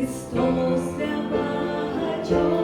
Христос для багатьох.